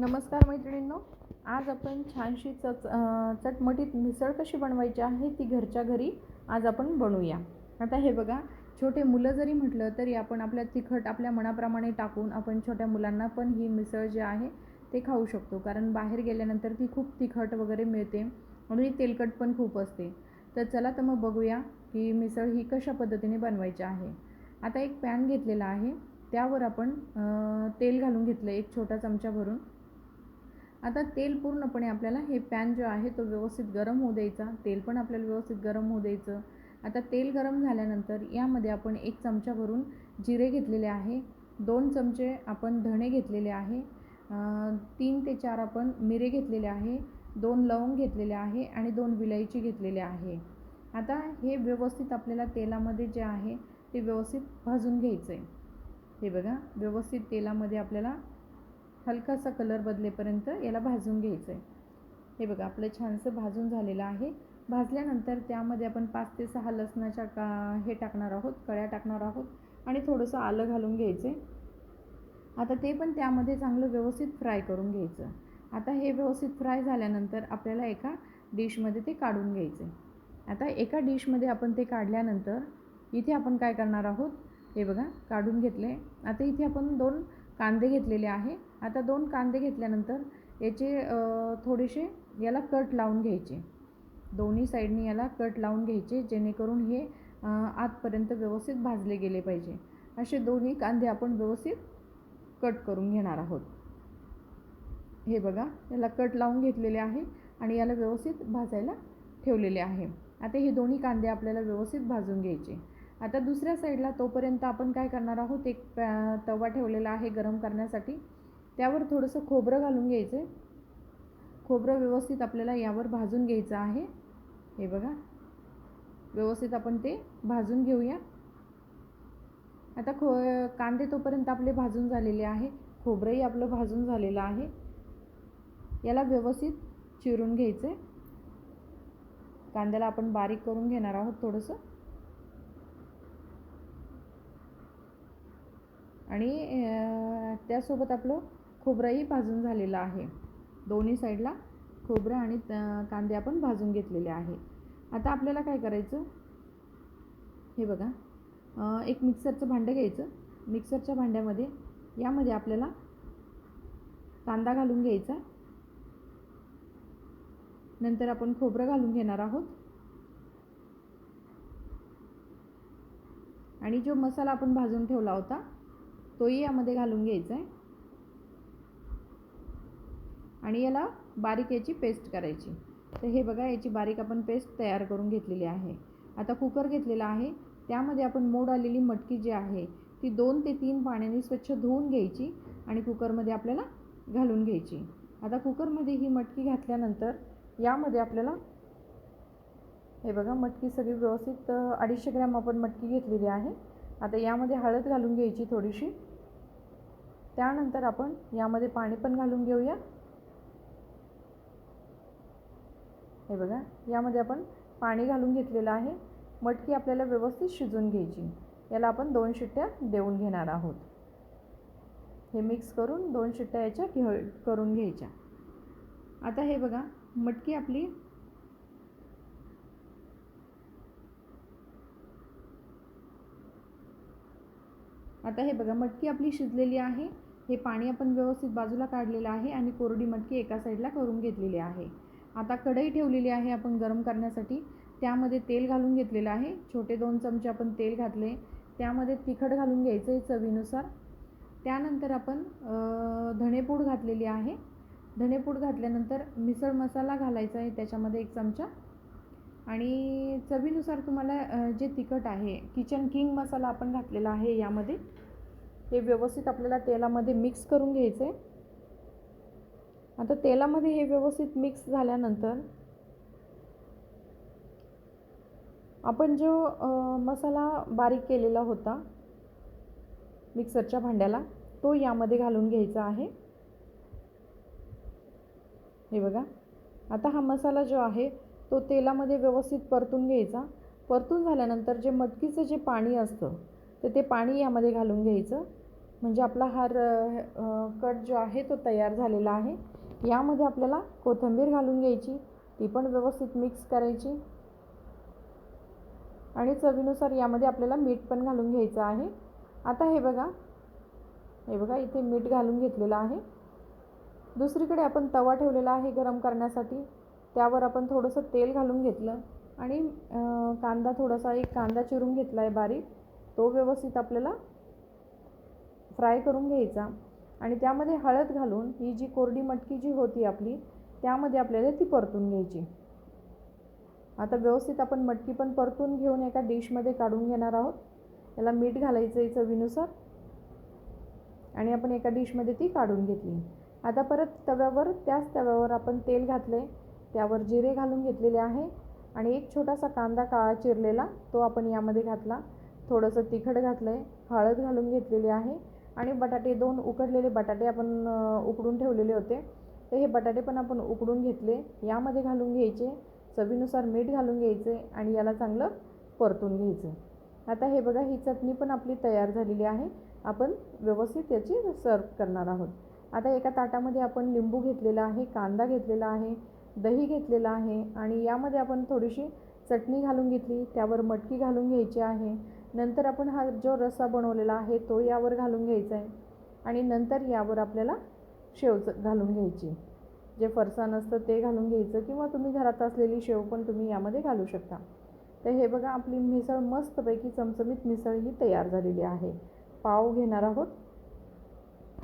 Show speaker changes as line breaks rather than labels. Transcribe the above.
नमस्कार मैत्रिणींनो. आज आपण छानशी चच चटमटीत मिसळ कशी बनवायची आहे ती घरच्या घरी आज आपण बनवूया. आता हे बघा छोटे मुलं जरी म्हटलं तरी आपण आपल्या तिखट आपल्या मनाप्रमाणे टाकून आपण छोट्या मुलांना पण ही मिसळ जे आहे ते खाऊ शकतो. कारण बाहेर गेल्यानंतर ती खूप तिखट वगैरे मिळते आणि तेलकट पण खूप असते. तर चला तर मग बघूया की मिसळ ही कशा पद्धतीने बनवायची आहे. आता एक पॅन घेतलेला आहे. त्यावर आपण तेल घालून घेतलं एक छोटा चमचा भरून. आता तेल पूर्णपणे आपल्याला हे पॅन जो आहे तो व्यवस्थित गरम होऊ द्यायचा. तेल पण आपल्याला व्यवस्थित गरम होऊ द्यायचं. आता तेल गरम झाल्यानंतर यामध्ये आपण एक चमचा भरून जिरे घेतलेले आहे. दोन चमचे आपण धणे घेतलेले आहे. तीन ते चार आपण मिरे घेतलेले आहे. दोन लवंग घेतलेले आहे आणि दोन विलायची घेतलेले आहे. आता हे व्यवस्थित आपल्याला तेलामध्ये जे आहे ते व्यवस्थित भाजून घ्यायचं आहे हे बघा व्यवस्थित तेलामध्ये आपल्याला हलकासा कलर बदलेपर्यंत याला भाजून घ्यायचं आहे हे बघा आपलं छानसं भाजून झालेलं आहे. भाजल्यानंतर त्यामध्ये आपण पाच ते सहा लसणाच्या का हे टाकणार आहोत कळ्या टाकणार आहोत आणि थोडंसं आलं घालून घ्यायचं आता ते पण त्यामध्ये चांगलं व्यवस्थित फ्राय करून घ्यायचं. आता हे व्यवस्थित फ्राय झाल्यानंतर आपल्याला एका डिशमध्ये ते काढून घ्यायचं आता एका डिशमध्ये आपण ते काढल्यानंतर इथे आपण काय करणार आहोत? हे बघा काढून घेतले आता इथे आपण दोन कांदे घेतलेले आहे. आता दोन कांदे घेतल्यानंतर याचे थोडेसे याला कट लावून घ्यायचे. दोन्ही साईडनी याला कट लावून घ्यायचे जेणेकरून हे आतपर्यंत व्यवस्थित भाजले गेले पाहिजे. असे दोन्ही कांदे आपण व्यवस्थित कट करून घेणार आहोत. हे बघा याला कट लावून घेतलेले आहे आणि याला व्यवस्थित भाजायला ठेवलेले आहे. आता हे दोन्ही कांदे आपल्याला व्यवस्थित भाजून घ्यायचे. आता दुसऱ्या साईडला तोपर्यंत आपण काय करणार आहोत? एक तवा ठेवलेला आहे गरम करण्यासाठी. त्यावर थोडंसं खोबरं घालून घ्यायचं आहे खोबरं व्यवस्थित आपल्याला यावर भाजून घ्यायचं आहे. हे बघा. व्यवस्थित आपण ते भाजून घेऊया. आता खो कांदे तोपर्यंत आपले भाजून झालेले आहे. खोबरंही आपलं भाजून झालेलं आहे. याला व्यवस्थित चिरून घ्यायचं आहे कांद्याला आपण बारीक करून घेणार आहोत थोडंसं. आणि त्यासोबत आपलं खोबरंही भाजून झालेलं आहे. दोन्ही साईडला खोबरं आणि कांदे आपण भाजून घेतलेले आहे. आता आपल्याला काय करायचं? हे बघा. एक मिक्सरचं भांडं घ्यायचं. मिक्सरच्या भांड्यामध्ये यामध्ये आपल्याला कांदा घालून घ्यायचा. नंतर आपण खोबरं घालून घेणार आहोत. आणि जो मसाला आपण भाजून ठेवला होता तोही यामध्ये घालून घ्यायचा आहे आणि याला बारीक याची पेस्ट करायची. तर हे बघा याची बारीक आपण पेस्ट तयार करून घेतलेली आहे. आता कुकर घेतलेला आहे. त्यामध्ये आपण मोड आलेली मटकी जी आहे ती दोन ते तीन पाण्याने स्वच्छ धुवून घ्यायची आणि कुकरमध्ये आपल्याला घालून घ्यायची. आता कुकरमध्ये ही मटकी घातल्यानंतर यामध्ये आपल्याला हे बघा मटकी सगळी व्यवस्थित अडीचशे ग्रॅम आपण मटकी घेतलेली आहे. आता यामध्ये हळद घालून घ्यायची थोडीशी. त्यानंतर आपण यामध्ये पाणी पण घालून घेऊया. हे बघा यामध्ये आपण पाणी घालून घेतलेलं आहे. मटकी आपल्याला व्यवस्थित शिजून घ्यायची. याला आपण दोन शिट्ट्या देऊन घेणार आहोत. हे मिक्स करून दोन शिट्ट्या याच्या घे करून घ्यायच्या. आता हे बघा मटकी आपली आता हे बघा मटकी आपली शिजलेली आहे. हे पाणी आपण व्यवस्थित बाजूला काढलेलं आहे आणि कोरडी मटकी एका साईडला करून घेतलेली आहे. आता कढई ठेवलेली आहे आपण गरम करण्यासाठी. त्यामध्ये तेल घालून घेतलेलं आहे. छोटे दोन चमचे आपण तेल घातले. त्यामध्ये तिखट घालून घ्यायचं आहे चवीनुसार. त्यानंतर आपण धणेपूड घातलेली आहे. धणेपूड घातल्यानंतर मिसळ मसाला घालायचा आहे त्याच्यामध्ये एक चमचा. आणि चवीनुसार तुम्हाला जे तिखट आहे किचन किंग मसाला आपण घातलेला आहे यामध्ये हे व्यवस्थित आपल्याला तेलामध्ये मिक्स करून घ्यायचं. आहे आता तेलामध्ये हे व्यवस्थित मिक्स झाल्यानंतर आपण जो मसाला बारीक केलेला होता मिक्सरच्या भांड्याला तो यामध्ये घालून घ्यायचा आहे. हे बघा. आता हा मसाला जो आहे तो तेलामध्ये व्यवस्थित परतून घ्यायचा. परतून झाल्यानंतर जे मटकीचं जे पाणी असतं तर ते पाणी यामध्ये घालून घ्यायचं. म्हणजे आपला हा कट जो आहे तो तयार झालेला आहे. यामध्ये आपल्याला कोथिंबीर घालून घ्यायची. ती पण व्यवस्थित मिक्स करायची. आणि चवीनुसार यामध्ये आपल्याला मीठ पण घालून घ्यायचं आहे. आता हे बघा. हे बघा इथे मीठ घालून घेतलेलं आहे. दुसरीकडे आपण तवा ठेवलेला आहे गरम करण्यासाठी. त्यावर आपण थोडंसं तेल घालून घेतलं. आणि कांदा थोडासा एक कांदा चिरून घेतला आहे बारीक. तो व्यवस्थित आपल्याला फ्राय करून घ्यायचा आणि त्यामध्ये हळद घालून ही जी कोरडी मटकी जी होती आपली त्यामध्ये आपल्याला ती परतून घ्यायची. आता व्यवस्थित आपण मटकी पण परतून घेऊन एका डिशमध्ये काढून घेणार आहोत. त्याला मीठ घालायचं आहे चवीनुसार. आणि आपण एका डिशमध्ये ती काढून घेतली. आता परत तव्यावर त्याच तव्यावर आपण तेल घातले त्यावर जिरे घालून घेतलेले आहे. आणि एक छोटासा कांदा काळा चिरलेला तो आपण यामध्ये घातला. थोडंसं तिखट घातलं आहे हळद घालून घेतलेली आहे. आणि बटाटे दोन उकडलेले बटाटे आपण उकडून ठेवलेले होते. तर हे बटाटे पण आपण उकडून घेतले. यामध्ये घालून घ्यायचे चवीनुसार मीठ घालून घ्यायचे आणि याला चांगलं परतून घ्यायचं. आता हे बघा ही चटणी पण आपली तयार झालेली आहे. आपण व्यवस्थित याची सर्व करणार आहोत. आता एका ताटामध्ये आपण लिंबू घेतलेला आहे कांदा घेतलेला आहे दही घेतलेलं आहे आणि यामध्ये आपण थोडीशी चटणी घालून घेतली. त्यावर मटकी घालून घ्यायची आहे. नंतर आपण हा जो रस्सा बनवलेला आहे तो यावर घालून घ्यायचा आहे. आणि नंतर यावर आपल्याला शेव घालून घ्यायची. जे फरसाण असतं ते घालून घ्यायचं किंवा तुम्ही घरात असलेली शेव पण तुम्ही यामध्ये घालू शकता. तर हे बघा आपली मिसळ मस्तपैकी चमचमीत मिसळ ही तयार झालेली आहे. पाव घेणार आहोत.